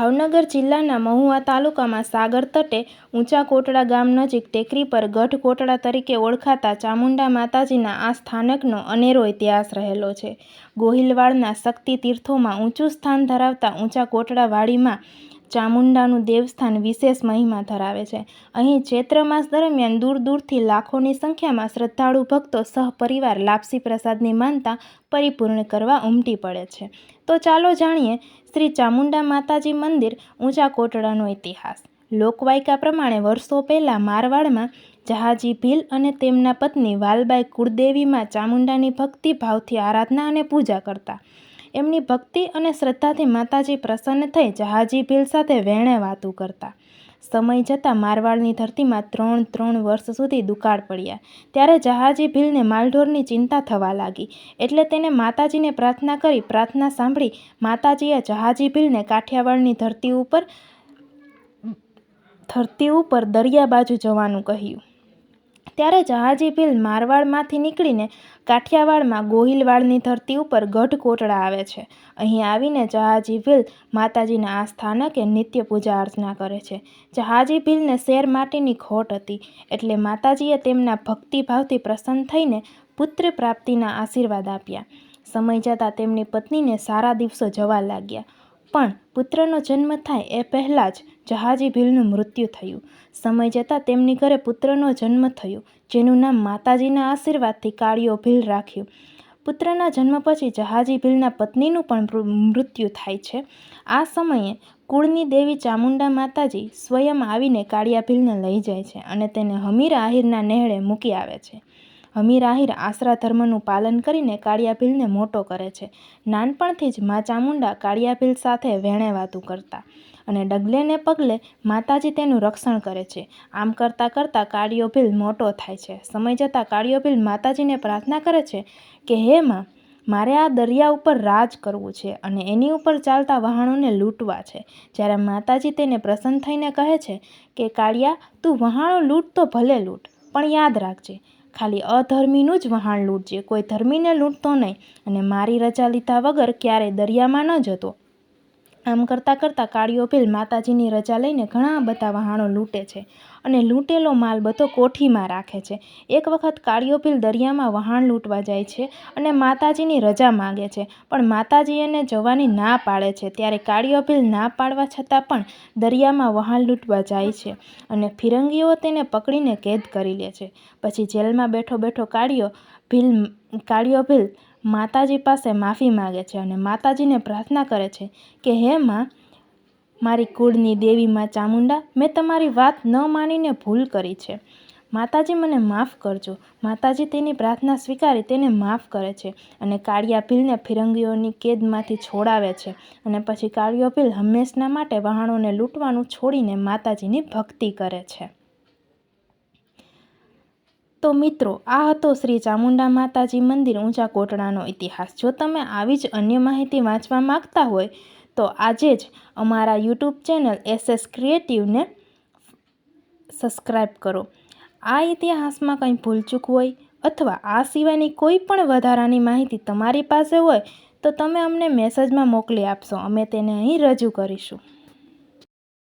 ભાવનગર જિલ્લાના મહુવા તાલુકામાં સાગર તટે ઊંચા કોટડા ગામ નજીક ટેકરી પર ગઢ કોટડા તરીકે ઓળખાતા ચામુંડા માતાજીના આ સ્થાનકનો અનેરો ઇતિહાસ રહેલો છે. ગોહિલવાડના શક્તિ તીર્થોમાં ઊંચું સ્થાન ધરાવતા ઊંચા કોટડા વાડીમાં ચામુંડાનું દેવસ્થાન વિશેષ મહિમા ધરાવે છે. અહીં ચૈત્ર માસ દરમિયાન દૂર દૂરથી લાખોની સંખ્યામાં શ્રદ્ધાળુ ભક્તો સહપરિવાર લાપસી પ્રસાદની માનતા પરિપૂર્ણ કરવા ઉમટી પડે છે. તો ચાલો જાણીએ શ્રી ચામુંડા માતાજી મંદિર ઊંચા કોટડાનો ઇતિહાસ. લોકવાયકા પ્રમાણે વર્ષો પહેલાં મારવાડમાં જહાજી ભીલ અને તેમના પત્ની વાલબાઈ કુળદેવીમાં ચામુંડાની ભક્તિ ભાવથી આરાધના અને પૂજા કરતા. એમની ભક્તિ અને શ્રદ્ધાથી માતાજી પ્રસન્ન થઈ જહાજી ભીલ સાથે વેણે વાતું કરતા. સમય જતાં મારવાડની ધરતીમાં ત્રણ ત્રણ વર્ષ સુધી દુકાળ પડ્યા. ત્યારે જહાજી ભીલને માલઢોરની ચિંતા થવા લાગી. એટલે તેને માતાજીને પ્રાર્થના કરી પ્રાર્થના સાંભળી માતાજીએ જહાજી ભીલને કાઠિયાવાડની ધરતી ઉપર ધરતી ઉપર દરિયા બાજુ જવાનું કહ્યું. ત્યારે જહાજી ભીલ મારવાડમાંથી નીકળીને કાઠિયાવાડમાં ગોહિલવાડની ધરતી ઉપર ગઢ કોટડા આવે છે. અહીં આવીને જહાજી ભીલ માતાજીના આ સ્થાનકે નિત્ય પૂજા અર્ચના કરે છે. જહાજી ભીલને શેર માટેની ખોટ હતી એટલે માતાજીએ તેમના ભક્તિભાવથી પ્રસન્ન થઈને પુત્ર પ્રાપ્તિના આશીર્વાદ આપ્યા. સમય જતાં તેમની પત્નીને સારા દિવસો જવા લાગ્યા. પણ પુત્રનો જન્મ થાય એ પહેલાં જ જહાજી ભીલનું મૃત્યુ થયું. સમય જતાં તેમની ઘરે પુત્રનો જન્મ થયો, જેનું નામ માતાજીના આશીર્વાદથી કાળિયો ભીલ રાખ્યું. પુત્રના જન્મ પછી જહાજી ભીલના પત્નીનું પણ મૃત્યુ થાય છે. આ સમયે કુળની દેવી ચામુંડા માતાજી સ્વયં આવીને કાળિયા ભીલને લઈ જાય છે અને તેને હમીર આહિરના નેહળે મૂકી આવે છે. હમીર આહિર આશરા ધર્મનું પાલન કરીને કાળિયાભીલને મોટો કરે છે. નાનપણથી જ મા ચામુંડા કાળિયાભીલ સાથે વેણે વાતું કરતા અને ડગલે ને પગલે માતાજી તેનું રક્ષણ કરે છે. આમ કરતાં કરતાં કાળિયો ભીલ મોટો થાય છે. સમય જતાં કાળિયો ભીલ માતાજીને પ્રાર્થના કરે છે કે, હે માં, મારે આ દરિયા ઉપર રાજ કરવું છે અને એની ઉપર ચાલતા વહાણોને લૂંટવા છે. જ્યારે માતાજી તેને પ્રસન્ન થઈને કહે છે કે, કાળિયા, તું વહાણો લૂંટ તો ભલે લૂંટ, પણ યાદ રાખજે. ખાલી અધર્મીનું જ વહાણ લૂંટજે. કોઈ ધર્મીને લૂંટતો નહીં અને મારી રજા લીધા વગર ક્યારેય દરિયામાં ન જતો. આમ કરતાં કરતાં કાળિયો ભીલ માતાજીની રજા લઈને ઘણા બધા વહાણો લૂંટે છે અને લૂંટેલો માલ બધો કોઠીમાં રાખે છે. એક વખત કાળિયો ભીલ દરિયામાં વહાણ લૂંટવા જાય છે અને માતાજીની રજા માગે છે, પણ માતાજી એને જવાની ના પાડે છે. ત્યારે કાળિયો ભીલ ના પાડવા છતાં પણ દરિયામાં વહાણ લૂંટવા જાય છે અને ફિરંગીઓ તેને પકડીને કેદ કરી લે છે. પછી જેલમાં બેઠો બેઠો કાળિયો ભીલ કાળિયો ભીલ માતાજી પાસે માફી માગે છે અને માતાજીને પ્રાર્થના કરે છે કે, હે માં, મારી કુળની દેવી માં ચામુંડા, મેં તમારી વાત ન માનીને ભૂલ કરી છે. માતાજી મને માફ કરજો. માતાજી તેની પ્રાર્થના સ્વીકારી તેને માફ કરે છે અને કાળિયા ભીલને ફિરંગીઓની કેદમાંથી છોડાવે છે અને પછી કાળિયો ભીલ હંમેશના માટે વહાણોને લૂંટવાનું છોડીને માતાજીની ભક્તિ કરે છે. તો મિત્રો, આ હતો શ્રી ચામુંડા માતાજી મંદિર ઊંચા કોટડાનો ઇતિહાસ. જો તમે આવી જ અન્ય માહિતી વાંચવા માગતા હોય, તો આજે જ અમારા યુટ્યુબ ચેનલ એસએસ ક્રિએટિવને સબસ્ક્રાઈબ કરો. આ ઇતિહાસમાં કંઈ ભૂલચૂક હોય અથવા આ સિવાયની કોઈ પણ વધારાની માહિતી તમારી પાસે હોય, તો તમે અમને મેસેજમાં મોકલી આપશો. અમે તેને અહીં રજૂ કરીશું.